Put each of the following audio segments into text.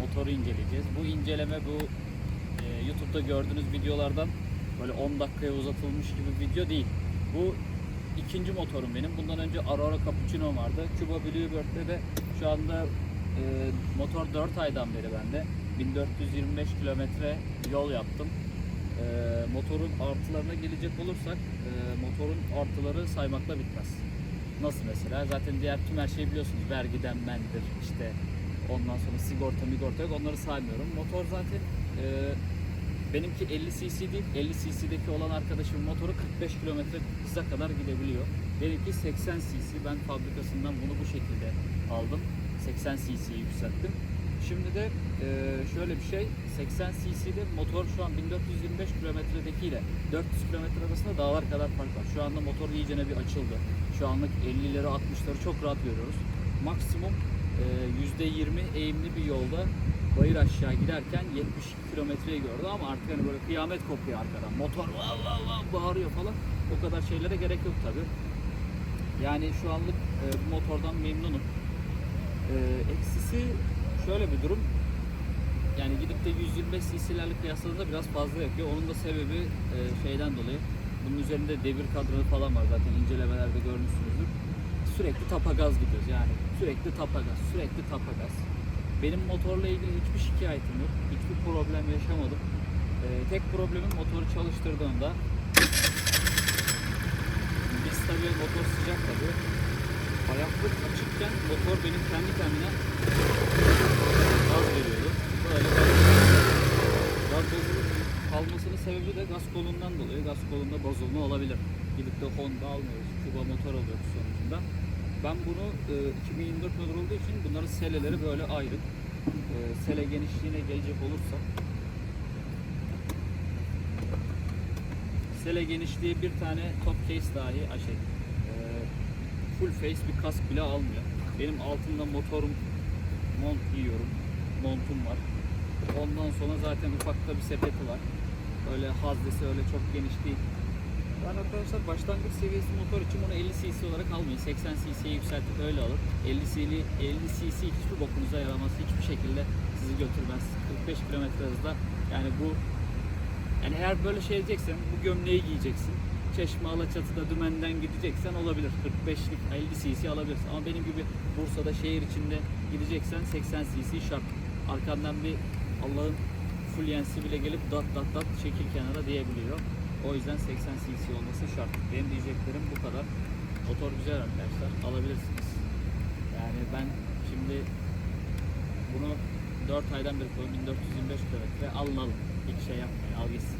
motoru inceleyeceğiz. Bu inceleme bu e, YouTube'da gördüğünüz videolardan böyle 10 dakikaya uzatılmış gibi video değil. Bu ikinci motorum benim. Bundan önce Aurora Cappuccino vardı. Cuba Bluebird'de de şu anda e, motor 4 aydan beri bende. 1425 kilometre yol yaptım. E, motorun artılarına gelecek olursak e, motorun artıları saymakla bitmez. Nasıl mesela? Zaten diğer tüm her şeyi biliyorsunuz. Vergiden mendir, işte ondan sonra sigorta migorta yok. Onları saymıyorum. Motor zaten e, benimki 50 cc değil. 50 cc'deki olan arkadaşımın motoru 45 kilometre hıza kadar gidebiliyor. Benimki 80 cc. Ben fabrikasından bunu bu şekilde aldım. 80 cc'ye yükselttim. Şimdi de e, şöyle bir şey, 80 cc'de motor şu an 1425 kilometredekiyle 400 kilometre arasında dağlar kadar fark var. Şu anda motor iyicene bir açıldı. Şu anlık 50'leri 60'ları çok rahat görüyoruz. Maksimum e, %20 eğimli bir yolda bayır aşağı giderken 72 kilometreyi gördü ama artık hani böyle kıyamet kopuyor arkadan. Motor vav vav vav bağırıyor falan. O kadar şeylere gerek yok tabi. Yani şu anlık e, bu motordan memnunum. E, eksisi şöyle bir durum. Yani gidip de 125 cc'lerle kıyasladığında biraz fazla yakıyor. Onun da sebebi e, şeyden dolayı. Bunun üzerinde devir kadranı falan var zaten incelemelerde görmüşsünüzdür. Sürekli tapa gaz gidiyoruz yani. Sürekli tapa gaz, sürekli tapa gaz. Benim motorla ilgili hiçbir şikayetim yok. Hiçbir problem yaşamadım. E, tek problemim motoru çalıştırdığında biz tabii motor sıcak tabii. Ayaklık açıkken motor benim kendi kendine gaz veriyordu. Böyle gaz bozulup kalmasının sebebi de gaz kolundan dolayı. Gaz kolunda bozulma olabilir. Gidip de Honda almıyoruz. Kuba motor alıyoruz sonucunda. Ben bunu e, 2024 model olduğu için bunların seleleri böyle ayrı. E, sele genişliğine gelecek olursa sele genişliği bir tane top case dahi a, e, full face bir kask bile almıyor. Benim altımda motorum mont giyiyorum. Montum var. Ondan sonra zaten ufakta bir sepeti var. Öyle haznesi öyle çok geniş değil. Ben arkadaşlar başlangıç seviyesi motor için bunu 50 cc olarak almayın. 80 cc'ye yükseltip öyle alın. 50 cc 50 cc hiçbir bokunuza yaramaz. Hiçbir şekilde sizi götürmez. 45 km hızla yani bu yani eğer böyle şey diyeceksen bu gömleği giyeceksin. Çeşme Alaçatı'da dümenden gideceksen olabilir. 45'lik 50 cc alabilirsin. Ama benim gibi Bursa'da şehir içinde gideceksen 80 cc şart. Arkandan bir Allah'ın fulyensi bile gelip dat dat dat çekil kenara diyebiliyor. O yüzden 80 cc olması şart. Benim diyeceklerim bu kadar. Motor güzel arkadaşlar. Alabilirsiniz. Yani ben şimdi bunu 4 aydan beri koydum. 1425 kilometre alın alın. Hiç şey yapmayın. Al gitsin.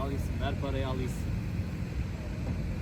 Al gitsin. Ver parayı al gitsin.